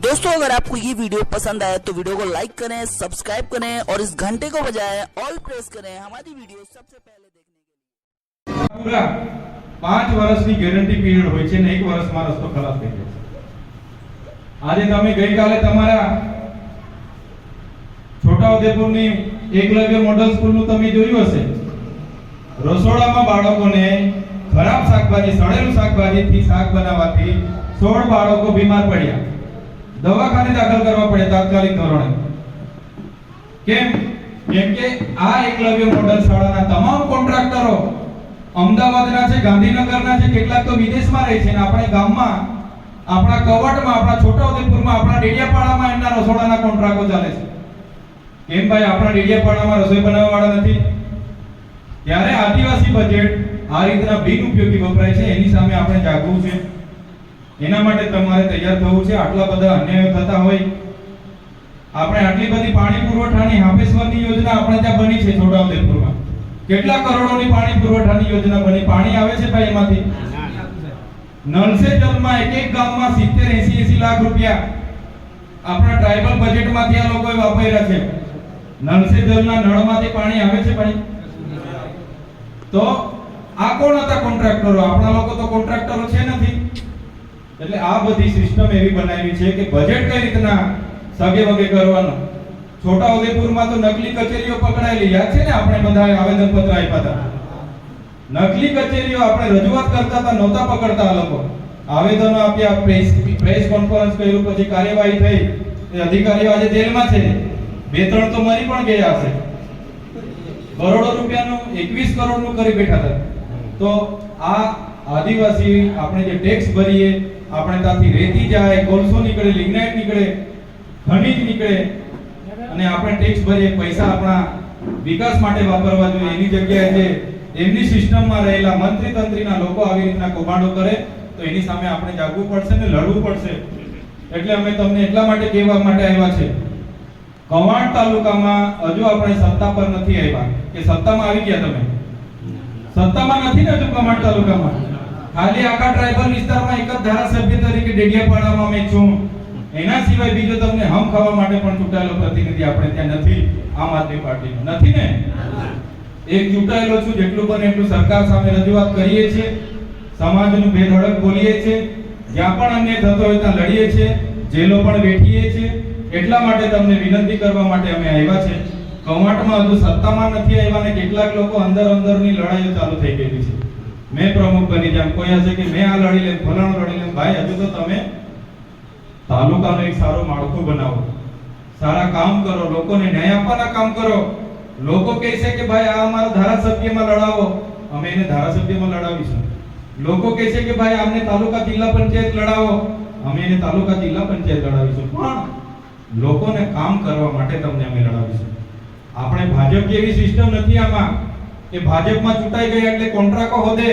दोस्तों अगर आपको ये वीडियो पसंद आया तो वीडियो को लाइक करें सब्सक्राइब करें और इस घंटे को बजाएं ऑल प्रेस करें हमारी वीडियो सबसे पहले देखने के लिए પૂરા પાંચ વર્ષની ગેરંટી પીરિયડ હોય છે ને એક વર્ષમાં રસ્તો ખરાબ થઈ જાય છે આજે તમે ગઈકાલે તમારા છોટાઉદેપુરની એકલવ્ય મોડલ સ્કૂલનું તમે જોયું હશે રસોડામાં બાળકોને ખરાબ શાકભાજી સડેલું શાકભાજીથી શાક બનાવવાથી સોળ બાળકો બીમાર પડ્યા દવાખાને દાખલ કરવા પડે તાત્કાલિક ધોરણે. કેમ? કેમ કે આ એકલવ્ય મોડલ શાળાના તમામ કોન્ટ્રાક્ટરો અમદાવાદના છે, ગાંધીનગરના છે, કેટલાક તો વિદેશમાં રહે છે ને આપણે ગામમાં, આપણા કવટમાં, આપણા છોટાઉદેપુરમાં, આપણા ડેડિયાપાડામાં એમના રસોડાના કોન્ટ્રાક્ટો ચાલે છે. કેમ ભાઈ? આપણા ડેડિયાપાડામાં રસોઈ બનાવવા વાળા નથી. ત્યારે આદિવાસી બજેટ આ રીતના બિન ઉપયોગી વપરાય છે. એની સામે આપણે જાગવું છે. એના માટે તમારે તૈયાર થવું છે. આટલા બધા અન્યાયો થતા હોય. આપણે આટલી બધી પાણી પુરવઠાની હાફેશ્વરની યોજના આપણે ત્યાં બની છે છોટાઉદેપુરમાં. કેટલા કરોડોની પાણી પુરવઠાની યોજના બની? પાણી આવે છે ભાઈ એમાંથી? સે જલમાં એક એક ગામમાં 70 80 80 લાખ રૂપિયા આપણા ટ્રાઇબલ બજેટમાંથી આ લોકોએ વાપર્યા છે. સે જલના નળમાંથી પાણી આવે છે ભાઈ? તો આ કોણ હતા કોન્ટ્રાક્ટરો? આપણા લોકો તો કોન્ટ્રાક્ટરો છે નથી. એટલે આ બધી સિસ્ટમ એવી બનાવી છે કે બજેટ કઈ રીતના સગે વગે કરવાનું. છોટાઉદેપુરમાં તો નકલી કચેરીઓ પકડાયેલી. યાદ છે ને આપણે બધા આવેદન પત્ર આપ્યા હતા? નકલી કચેરીઓ આપણે રજૂઆત કરતા હતા, નહોતા પકડતા આ લોકો. આવેદનો આપ્યા, પ્રેસ પ્રેસ કોન્ફરન્સ કર્યું, પછી કાર્યવાહી થઈ. એ અધિકારીઓ આજે જેલમાં છે. બે ત્રણ તો મરી પણ ગયા હશે. કરોડો રૂપિયાનું 21 કરોડનું કરી બેઠા હતા. તો આ આદિવાસી, આપણે જે ટેક્સ ભરીએ આપણે ત્યાંથી રેતી જાય, કોલસો નીકળે, લિગ્નાઇટ નીકળે, ખનિજ નીકળે અને આપણે ટેક્સ ભરીએ, પૈસા આપણા વિકાસ માટે વાપરવા જોઈએ. એની જગ્યાએ જે એમની સિસ્ટમમાં રહેલા મંત્રી તંત્રીના લોકો આવી રીતના કૌભાંડો કરે, તો એની સામે આપણે જાગવું પડશે ને લડવું પડશે. એટલે અમે તમને એટલા માટે કહેવા માટે આવ્યા છે. કવાંટ તાલુકામાં હજુ આપણે સત્તા પર નથી આવ્યા. કે સત્તામાં આવી ગયા તમે? સત્તામાં નથી ને હજુ કવાંટ તાલુકામાં? ખાલી આખા ટ્રાઇબલ વિસ્તારમાં એક જ ધારાસભ્ય તરીકે ડેડિયાપાડામાં મેં છું. એના સિવાય બીજો તમને હમ ખાવા માટે પણ ચૂંટાયેલો પ્રતિનિધિ આપણે ત્યાં નથી. આમ આદમી પાર્ટીનો. નથી ને? એક ચૂંટાયેલો છું, જેટલું બને એટલું સરકાર સામે રજૂઆત કરીએ છીએ. સમાજનું બેધડક બોલીએ છીએ. જ્યાં પણ અન્ય થતો હોય ત્યાં લડીએ છીએ. જેલો પણ બેઠીએ છીએ. એટલા માટે તમને વિનંતી કરવા માટે અમે આવ્યા છે. કવાંટમાં હજુ સત્તામાં નથી આવ્યા ને કેટલાક લોકો અંદર અંદરની લડાઈઓ ચાલુ થઈ ગયેલી છે. મેં પ્રમુખ બની જામ કોઈ હશે કે મેં આ લડી લેમ ફલાણું લડી લેમ ભાઈ, હજુ તો તમે તાલુકાનું એક સારું માળખું બનાવો. સારા કામ કરો, લોકોને ન્યાય આપવાના કામ કરો. લોકો કહે છે કે ભાઈ, આ અમારા ધારાસભ્યમાં લડાવો. અમે એને ધારાસભ્યમાં લડાવીશું. લોકો કહે છે કે ભાઈ, આમને તાલુકા જિલ્લા પંચાયત લડાવો. અમે એને તાલુકા જિલ્લા પંચાયત લડાવીશું. પણ લોકોને કામ કરવા માટે તમને અમે લડાવીશું. આપણે ભાજપ જેવી સિસ્ટમ નથી આમાં. કે ભાજપમાં ચૂંટાઈ ગયા એટલે કોન્ટ્રાકો હોદે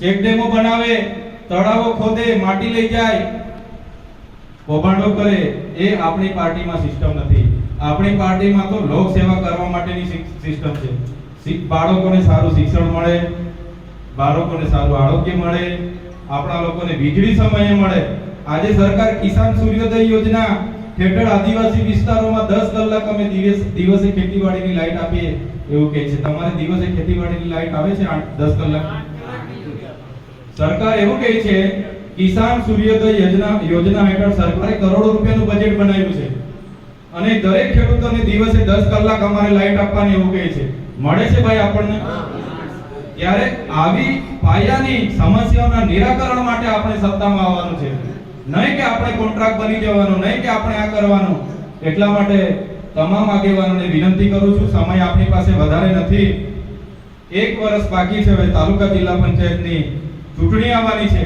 ચેક ડેમો બનાવે, તળાવો ખોદે, માટી લઈ જાય. કૌભાંડો કરે, એ આપણી પાર્ટીમાં સિસ્ટમ નથી. આપણી પાર્ટીમાં તો લોક સેવા કરવા માટેની સિસ્ટમ છે. બાળકોને સારું શિક્ષણ મળે, બાળકોને સારું આરોગ્ય મળે, આપણા લોકોને વીજળી સમયે મળે. આજે સરકાર કિસાન સૂર્યોદય યોજના હેઠળ આદિવાસી વિસ્તારોમાં દસ કલાક અમે દિવસ ખેતીવાડીની લાઈટ આપીએ. એવું કહે છે, તમારે દિવસે ખેતીવાડીની લાઈટ આવે છે 10 કલાક? સરકાર એવું કહે છે, કિસાન સૂર્યોદય યોજના યોજના હેઠળ સરકારે કરોડો રૂપિયાનું બજેટ બનાવ્યું છે. અને દરેક ખેડૂતોને દિવસે 10 કલાક અમારે લાઈટ આપવાની એવું કહે છે. મળે છે ભાઈ આપણને? ત્યારે આવી પાયાની સમસ્યાઓના નિરાકરણ માટે આપણે સત્તામાં આવવાનું છે. નહીં કે આપણે કોન્ટ્રાક્ટ બની જવાનું, નહીં કે આપણે આ કરવાનું. એટલા માટે તમામ આગેવાનોને વિનંતી કરું છું, સમય આપણી પાસે વધારે નથી. એક વર્ષ બાકી છે હવે તાલુકા જિલ્લા પંચાયતની ચૂંટણી આવવાની છે.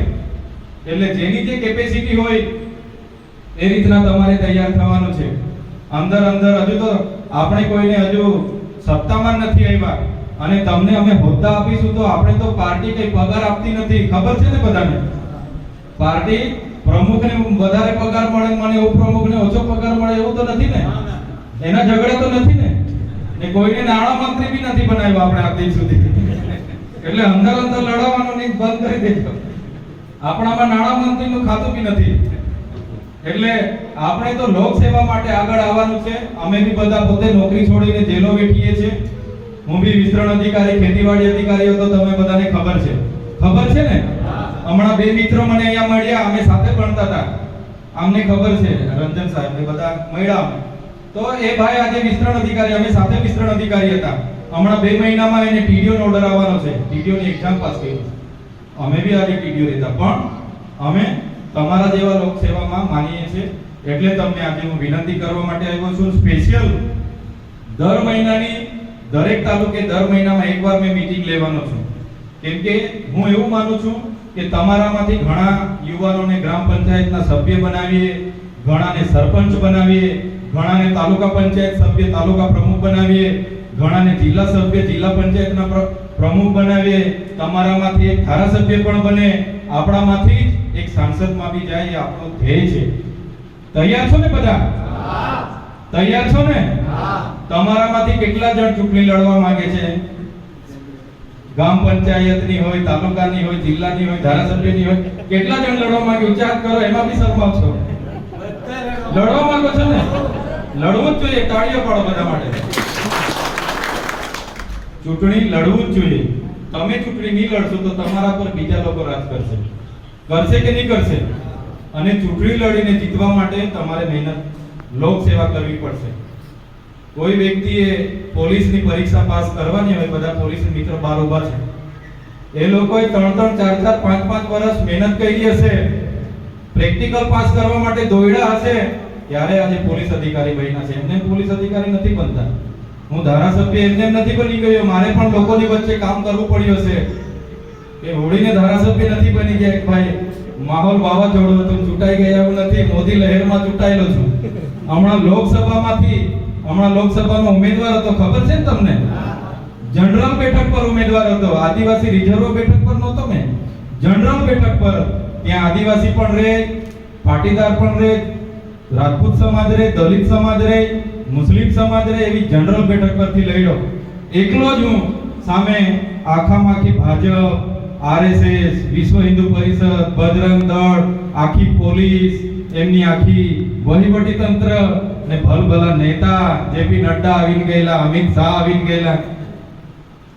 એટલે જેની જે કેપેસિટી હોય, એ રીતના તમારે તૈયાર થવાનું છે. અંદર અંદર હજુ તો આપણે કોઈને હજુ સત્તામાં નથી આવ્યા. અને તમને અમે હોદ્દા આપીશું તો આપણે તો પાર્ટી કઈ પગાર આપતી નથી. ખબર છે ને બધાને? પાર્ટી પ્રમુખને વધારે પગાર મળે મને ઉપપ્રમુખને ઓછો પગાર મળે એવું તો નથી ને. એના ઝઘડો તો નથી ને? ને કોઈને નાણાં મંત્રી બી નથી બનાવ્યો આપણે આજ સુધી. એટલે અંદર અંદર લડવાનું નહીં બંધ કરી દેજો. આપણામાં નાણા મંત્રીનું ખાતું બી નથી. એટલે આપણે તો લોક સેવા માટે આગળ આવવાનું છે. અમે બી બધા પોતે નોકરી છોડીને જેલો બેઠીએ છીએ. હું બી વિસ્તરણ અધિકારી, ખેતીવાડી અધિકારી હતો તમે બધાને ખબર છે. ખબર છે ને? હમણાં બે મિત્રો મને અહીંયા મળ્યા, અમે સાથે ભણતા હતા. અમને ખબર છે. રંજન સાહેબ બધા મળ્યા અમે તો એ ભાઈ આજે વિસ્તરણ અધિકારી, અમે સાથે વિસ્તરણ અધિકારી હતા. હમણાં બે મહિનામાં એને ટીડીઓ નો ઓર્ડર આવવાનો છે. ટીડીઓ ની એક્ઝામ પાસ કરી અમે બી આજે ટીડીઓ રહેતા. પણ અમે તમારા જેવા લોક સેવામાં માનીએ છીએ. એટલે તમને આજે હું વિનંતી કરવા માટે આવ્યો છું. સ્પેશિયલ દર મહિનાની, દરેક તાલુકે દર મહિનામાં એકવાર મેં મીટિંગ લેવાનો છું. કેમ કે હું એવું માનું છું કે તમારામાંથી ઘણા યુવાનોને ગ્રામ પંચાયતના સભ્ય બનાવીએ, ઘણાને સરપંચ બનાવીએ ઘણાને તાલુકા પંચાયત સભ્ય તાલુકા પ્રમુખ બનાવીએ, ઘણાને જિલ્લા સભ્ય જિલ્લા પંચાયતના પ્રમુખ બનાવીએ. તમારામાંથી એક ધારાસભ્ય પણ બને. આપણામાંથી જ એક સાંસદમાં બી જાય એ આપણો ધ્યેય છે. તૈયાર છો ને બધા? તૈયાર છો ને? તમારામાંથી કેટલા જણ ચૂંટણી લડવા માંગે છે? ગામ પંચાયતની હોય, તાલુકાની હોય, જિલ્લાની હોય, ધારાસભ્યની હોય, કેટલા જણ લડવા માંગે? ઉચ્ચાર કરો, એમાં બી શરમાવ છો લડવા માંગો છો ને? લડવું જ જોઈએ, તાળીઓ પાડો બધા માટે. ચૂંટણી લડવું જ જોઈએ. તમે ચૂંટણી નહીં લડશો તો તમારા પર બીજા લોકો રાજ કરશે. કરશે કે નહીં કરશે? અને ચૂંટણી લડીને જીતવા માટે તમારે મહેનત, લોક સેવા કરવી પડશે. કોઈ વ્યક્તિએ પોલીસની પરીક્ષા પાસ કરવાની હોય, બધા પોલીસ મિત્ર બાર ઊભા છે. એ લોકોએ ત્રણ ત્રણ, ચાર ચાર, પાંચ પાંચ વર્ષ મહેનત કરી હશે. પ્રેક્ટિકલ પાસ કરવા માટે દોડ્યા હશે. ત્યારે આજે પોલીસ અધિકારી બન્યા છે. એમને પોલીસ અધિકારી નથી બનતા. હું ધારાસભ્ય એમને નથી બની ગયો. મારે પણ લોકોની વચ્ચે કામ કરવું પડ્યું હશે કે હોળીને ધારાસભ્ય નથી બની ગયા ભાઈ, માહોલ વાવાઝોડું હતું, ચૂંટાઈ ગયા નથી. મોદી લહેરમાં ચૂંટાયેલો છું. હમણાં લોકસભામાંથી, હમણાં લોકસભામાં ઉમેદવાર હતો. ખબર છે ને તમને? જનરલ બેઠક પર ઉમેદવાર હતો. આદિવાસી રિઝર્વ બેઠક પર નહોતો મેં. જનરલ બેઠક પર. ત્યાં આદિવાસી પણ રહે, પાટીદાર પણ રહે રાજપૂત સમાજ રે, દલિત સમાજ રે, મુસ્લિમ સમાજ રે એવી જનરલ બેઠક પરથી લડ્યો એકલો જ હું સામે આખામાં આખી ભાજપ, આરએસએસ, વિશ્વ હિન્દુ પરિષદ, બજરંગ દળ, આખી પોલીસ, એમની આખી વહીવટી તંત્ર ને ભલભલા નેતા, જેપી નડ્ડા આવીને ગયેલા, અમિત શાહ આવીને ગયેલા.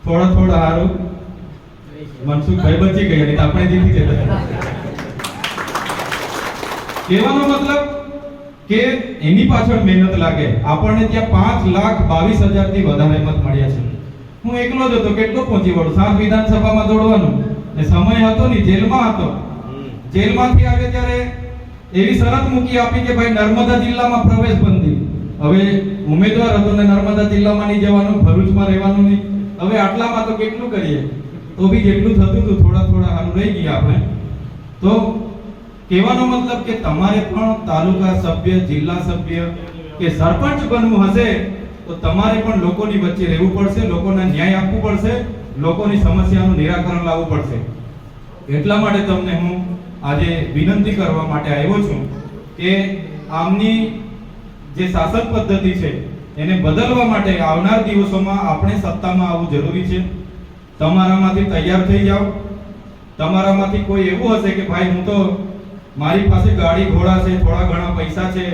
થોડા થોડા હારું. મનસુખભાઈ બચી ગયા, નહીં આપણે જીતી જતા. કહેવાનો મતલબ કે એની પાછળ મહેનત લાગે. આપણને ત્યાં પાંચ લાખ બાવીસ હજારથી વધારે મત મળ્યા છે. હું એકલો જ હતો કેટલો પહોંચી વળું? સાત વિધાનસભામાં દોડવાનું. ને સમય હતો નહીં જેલમાં હતો. જેલમાંથી આવે ત્યારે એવી શરત મૂકી આપી કે ભાઈ નર્મદા જિલ્લામાં પ્રવેશ બંધી. હવે ઉમેદવાર હતો ને નર્મદા જિલ્લામાં નહીં જવાનું ભરૂચમાં રહેવાનું નહીં. હવે આટલામાં તો કેટલું કરીએ? તો બી જેટલું થતું હતું થોડા થોડા હાલ રહી ગયા આપણે. તો કહેવાનો મતલબ કે તમારે પણ તાલુકા સભ્ય, જિલ્લા સભ્ય કે સરપંચ બનવું હશે, તો તમારે પણ લોકોની વચ્ચે રહેવું પડશે, લોકોને ન્યાય આપવું પડશે, લોકોની સમસ્યાનું નિરાકરણ લાવવું પડશે. એટલા માટે તમને હું આજે વિનંતી કરવા માટે આવ્યો છું કે આમની જે શાસન પદ્ધતિ છે, એને બદલવા માટે આવનાર દિવસોમાં આપણે સત્તામાં આવવું જરૂરી છે. તમારામાંથી તૈયાર થઈ જાઓ. તમારામાંથી કોઈ એવું હશે કે, ભાઈ, હું તો મારી પાસે ગાડી ઘોડા છે, થોડા ઘણા પૈસા છે.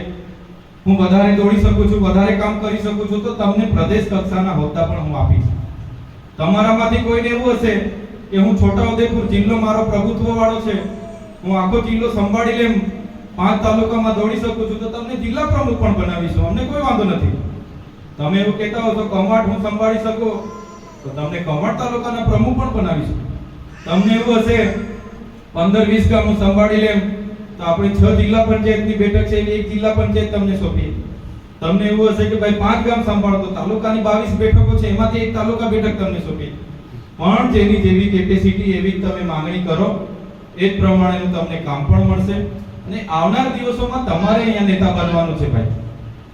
હું વધારે દોડી શકું છું, વધારે કામ કરી શકું છું, તો તમને પ્રદેશ કક્ષાના હોદ્દા પણ હું આપીશ. તમારામાંથી કોઈને એવું હશે કે હું છોટાઉદેપુર જિલ્લો મારો પ્રભુત્વ વાળો છે, હું આખો જિલ્લો સંભાળી લેમ પાંચ તાલુકામાં દોડી શકું છું, તો તમને જિલ્લા પ્રમુખ પણ બનાવીશું, અમને કોઈ વાંધો નથી. તમે એવું કહેતા હો તો કમાટ હું સંભાળી શકું, તો તમને કમાટ તાલુકાના પ્રમુખ પણ બનાવીશું. તમને એવું હશે, પંદર વીસ ગામ હું સંભાળી લેમ તો આપણે છ જિલ્લા પંચાયતની બેઠક છે એક જિલ્લા પંચાયત તમને સોંપીએ. તમને એવું હશે કે ભાઈ પાંચ ગામ સંભાળો તો તાલુકાની બાવીસ બેઠકો છે, એમાંથી એક તાલુકા બેઠક તમને સોંપી પણ જેની જેવી કેપેસિટી એવી તમે માંગણી કરો, એ જ પ્રમાણેનું તમને કામ પણ મળશે. અને આવનાર દિવસોમાં તમારે અહીંયા નેતા બનવાનું છે ભાઈ.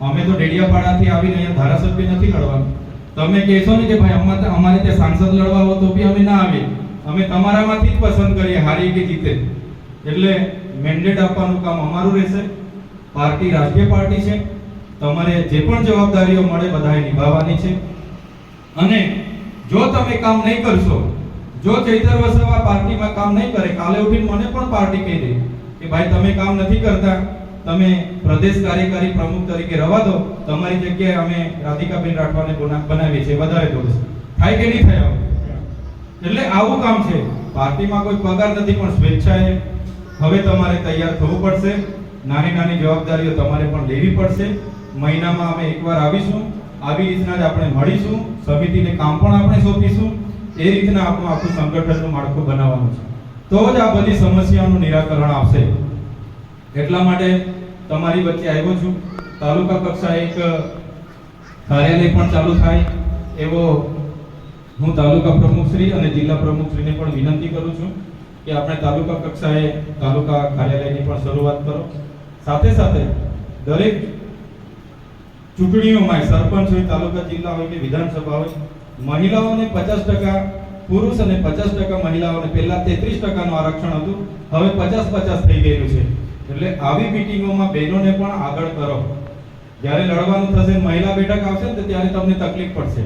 અમે તો ડેડિયાપાડાથી આવીને અહીંયા ધારાસભ્ય નથી લડવાનું. તમે કહેશો ને કે ભાઈ અમારે અમારે ત્યાં સાંસદ લડવા હો તો બી અમે ના આવીએ. અમે તમારામાંથી જ પસંદ કરીએ, હારી કે જીતે. એટલે મેન્ડેટ આપવાનું કામ અમારું રહેશે. પાર્ટી રાષ્ટ્રીય પાર્ટી છે. તમારે જે પણ જવાબદારીઓ મળે બધાએ નિભાવવાની છે. અને જો તમે કામ નહીં કરશો, જો ચૈતર વસાવા પાર્ટીમાં કામ નહીં કરે, કાલે ઉઠીને મને પણ પાર્ટી કહી દે કે ભાઈ તમે કામ નથી કરતા, તમે પ્રદેશ કાર્યકારી પ્રમુખ તરીકે રવા દો, તમારી જગ્યાએ અમે રાધિકાબેન રાઠવાને બના- બનાવીએ છીએ, વધારે દોડશે થાય કે નહીં થાય? એટલે આવું કામ છે. પાર્ટીમાં કોઈ પગાર નથી, પણ સ્વેચ્છાએ હવે તમારે તૈયાર થવું પડશે. નાની નાની જવાબદારીઓ તમારે પણ લેવી પડશે. મહિનામાં અમે એકવાર આવીશું. આવી રીતના જ આપણે મળીશું. સમિતિને કામ પણ આપણે સોંપીશું. એ રીતના આપણું આખું સંગઠનનું માળખું બનાવવાનું છે. તો જ આ બધી સમસ્યાઓનું નિરાકરણ આવશે. એટલા માટે તમારી વચ્ચે આવ્યો છું. તાલુકા કક્ષા એક કાર્યાલય પણ ચાલુ થાય. એવો હું તાલુકા પ્રમુખશ્રી અને જિલ્લા પ્રમુખશ્રીને પણ વિનંતી કરું છું. કે આપણે તાલુકા કક્ષાએ તાલુકા કાર્યાલયની પણ શરૂઆત કરો. સાથે સાથે દરેક ચૂંટણીઓમાં સરપંચ હોય, તાલુકા, જિલ્લા હોય કે વિધાનસભા હોય, મહિલાઓને પચાસ ટકા, પુરુષ અને પચાસ ટકા મહિલાઓને પહેલા તેત્રીસ ટકાનું આરક્ષણ હતું, હવે પચાસ પચાસ થઈ ગયેલું છે. એટલે આવી મિટિંગોમાં બહેનોને પણ આગળ કરો. જ્યારે લડવાનું થશે, મહિલા બેઠક આવશે ને ત્યારે તમને તકલીફ પડશે.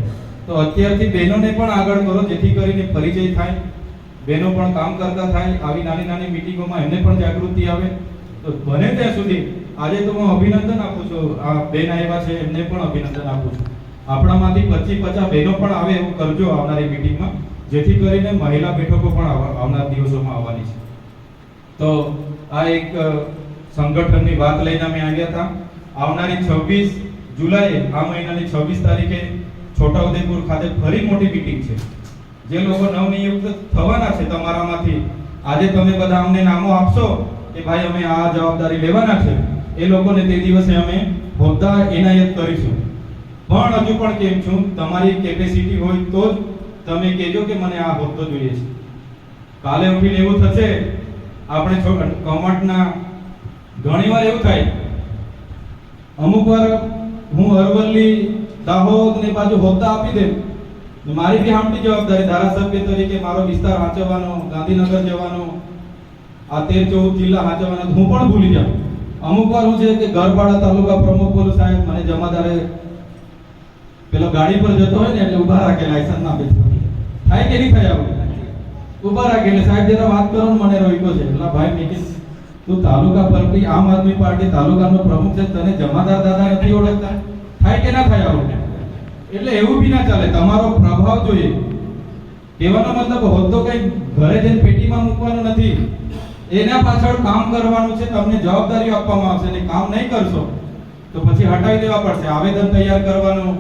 તો અત્યારથી બહેનોને પણ આગળ કરો, જેથી કરીને પરિચય થાય. બહેનો પણ કામ કરતા થાય, આવી નાની નાની મિટિંગોમાં એમને પણ જાગૃતિ આવે. તો બને ત્યાં સુધી આજે તો હું અભિનંદન આપું છું. આ બેન આવ્યા છે, એમને પણ અભિનંદન આપું છું. આપણામાંથી પચીસ પચાસ બહેનો પણ આવે એવું કરજો આવનારી મિટિંગમાં, જેથી કરીને મહિલા બેઠકો પણ આવા- આવનાર દિવસોમાં આવવાની છે. તો આ એક સંગઠનની વાત લઈને અમે આવ્યા હતા. આવનારી છવ્વીસ જુલાઈએ, આ મહિનાની છવ્વીસ તારીખે છોટાઉદેપુર ખાતે ફરી મોટી મિટિંગ છે. જે લોકો નવનિયુક્ત થવાના છે તમારામાંથી, આજે તમે બધા અમને નામો આપશો કે ભાઈ અમે આ જવાબદારી લેવાના છે, એ લોકોને તે દિવસે અમે હોદ્દા એનાયત કરીશું. પણ હજુ પણ કેમ છું, તમારી કેપેસિટી હોય તો જ તમે કહેજો કે મને આ હોદ્દો જોઈએ છે. કાલે ઉઠીને એવું થશે, આપણે કમટના ઘણીવાર એવું થાય, અમુક વાર હું અરવલ્લી, દાહોદ ને બાજુ હોદ્દા આપી દે મારી બી હામટી જવાબદારી ધારાસભ્ય તરીકે મારો વિસ્તાર વાંચવાનો ગાંધીનગર જવાનો, આ તેર ચૌદ જિલ્લા વાંચવાનો હું પણ ભૂલી જાઉં. અમુક વાર હું છે કે ગરબાડા તાલુકા પ્રમુખ બોલું, સાહેબ, મને જમાદારે પેલો ગાડી પર જતો હોય ને એટલે ઊભા રાખે લાયસન્સ ના આપે. થાય કે નહીં થાય આવું? ઊભા રાખે એટલે સાહેબ જરા વાત કરો ને, મને રોક્યો છે. એટલે ભાઈ, મેં તું તાલુકા પરથી આમ આદમી પાર્ટી તાલુકાનો પ્રમુખ છે, તને જમાદાર દાદા નથી ઓળખતા? થાય કે ના થાય આવું? એટલે એવું બી ના ચાલે. તમારો પ્રભાવ જોઈએ. કહેવાનો મતલબ હોદ્દો કઈ ઘરે જઈને પેટીમાં મૂકવાનો નથી. એના પાછળ કામ કરવાનું છે, તમને જવાબદારીઓ આપવામાં આવશે ને કામ નહીં કરશો, તો પછી હટાવી દેવા પડશે. આવેદન તૈયાર કરવાનું,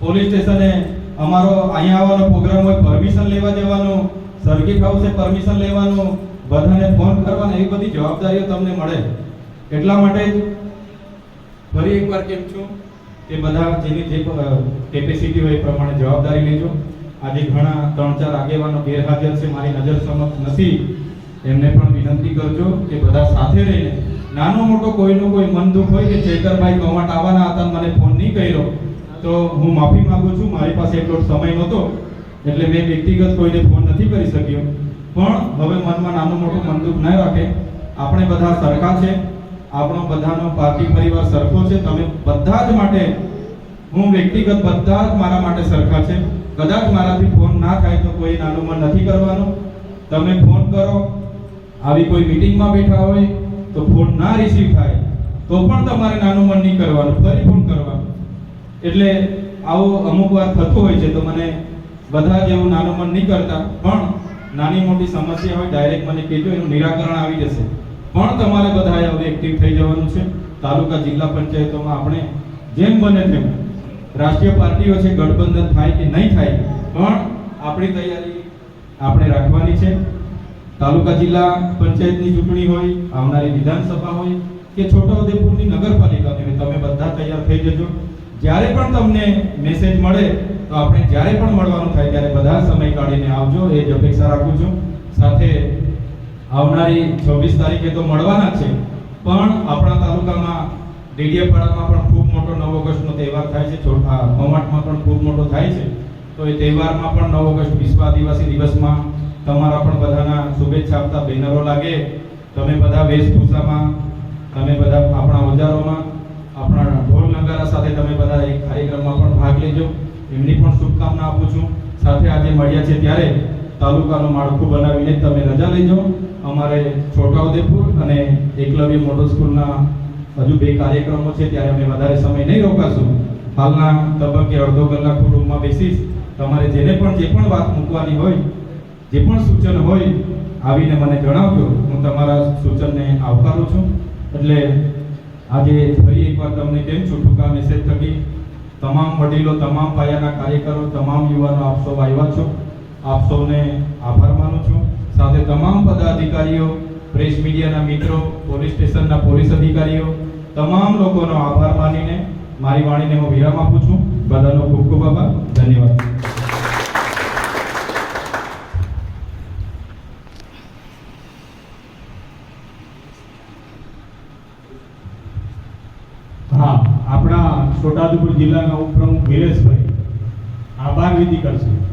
પોલીસ સ્ટેશને અમારો અહીંયા આવવાનો પ્રોગ્રામ હોય, પરમિશન લેવા જવાનું સર્કિટ હાઉસે પરમિશન લેવાનું, બધાને ફોન કરવાનો, એવી બધી જવાબદારીઓ તમને મળે. એટલા માટે ફરી એકવાર કેમ છું? કે બધા જેની જે કેપેસિટી હોય એ પ્રમાણે જવાબદારી લેજો. આજે ઘણા ત્રણ ચાર આગેવાનો ગેરહાજર છે, મારી નજર સમક્ષ નથી. એમને પણ વિનંતી કરજો કે બધા સાથે રહીને, નાનો મોટો કોઈનો કોઈ મન દુઃખ હોય કે ચેતરભાઈ કવાટ આવવાના હતા મને ફોન નહીં કર્યો, તો હું માફી માંગુ છું. મારી પાસે એટલો સમય નહોતો, એટલે મેં વ્યક્તિગત કોઈને ફોન નથી કરી શક્યો. પણ હવે મનમાં નાનું મોટું મન દુઃખ ન રાખે. આપણે બધા સરખા છે. આપણો બધાનો પાર્ટી પરિવાર સરખો છે. તમે બધા જ માટે, હું વ્યક્તિગત બધા જ મારા માટે સરખા છે. કદાચ મારાથી ફોન ના થાય તો કોઈ નાનું મન નથી કરવાનું. તમે ફોન કરો, આવી કોઈ મીટિંગમાં બેઠા હોય તો ફોન ના રિસીવ થાય, તો પણ તમારે નાનું મન નહીં કરવાનું, ફરી ફોન કરવાનો. એટલે આવું અમુક વાર થતું હોય છે તો મને બધા જ એવું નાનું મન નહીં કરતા. પણ નાની મોટી સમસ્યા હોય ડાયરેક્ટ મને કહેજો, એનું નિરાકરણ આવી જશે. પણ તમારે બધાએ હવે એક્ટિવ થઈ જવાનું છે. તાલુકા જિલ્લા પંચાયતોમાં આપણે જેમ બને તેમ રાષ્ટ્રીય પાર્ટીઓ છે, ગઠબંધન થાય કે નહીં થાય, પણ આપણી તૈયારી આપણે રાખવાની છે. તાલુકા જિલ્લા પંચાયતની ચૂંટણી હોય, આવનારી વિધાનસભા હોય કે છોટાઉદેપુરની નગરપાલિકાની તમે બધા તૈયાર થઈ જજો. જ્યારે પણ તમને મેસેજ મળે, તો આપણે જ્યારે પણ મળવાનું થાય, ત્યારે બધા સમય કાઢીને આવજો. એ જ અપેક્ષા રાખું છું. આવનારી છવ્વીસ તારીખે તો મળવાના છે, પણ આપણા તાલુકામાં ડેડિયાપાડામાં પણ ખૂબ મોટો નવ ઓગસ્ટનો તહેવાર થાય છે છોટા કમાટમાં પણ ખૂબ મોટો થાય છે. તો એ તહેવારમાં પણ નવ ઓગસ્ટ વિશ્વ આદિવાસી દિવસમાં તમારા પણ બધાના શુભેચ્છા આપતા બેનરો લાગે. તમે બધા વેશભૂષામાં, તમે બધા આપણા ઓજારોમાં, આપણા ઢોલ નગારા સાથે તમે બધા એક કાર્યક્રમમાં પણ ભાગ લેજો. એમની પણ શુભકામના આપું છું. સાથે આજે મળ્યા છે ત્યારે તાલુકાનું માળખું બનાવીને તમે રજા લેજો. અમારે છોટાઉદેપુર અને એકલવ્ય મોડલ સ્કૂલના હજુ બે કાર્યક્રમો છે, ત્યારે અમે વધારે સમય નહીં રોકાશું. હાલના તબક્કે અડધો કલાક રૂમમાં બેસીશ. તમારે જેને પણ, જે પણ વાત મૂકવાની હોય, જે પણ સૂચન હોય, આવીને મને જણાવજો. હું તમારા સૂચનને આવકારું છું. એટલે આજે ફરી એકવાર તમને કેમ છું, ટૂંકા મેસેજ થકી? તમામ વડીલો, તમામ પાયાના કાર્યકરો, તમામ યુવાનો, આપ સૌ આવ્યા છો. આપ સૌને આભાર માનું છું. સાથે તમામ પદાધિકારીઓ, પ્રેસ મીડિયાના મિત્રો, પોલીસ સ્ટેશનના પોલીસ અધિકારીઓ, તમામ લોકોનો આભાર માનીને મારી વાણીને હું વિરામ આપું છું. બધાનો ખૂબ ખૂબ આભાર. ધન્યવાદ. હા, આપણા છોટાઉદેપુર જિલ્લાના ઉપપ્રમુખ વિરેશભાઈ આભાર વિધિ કરશે.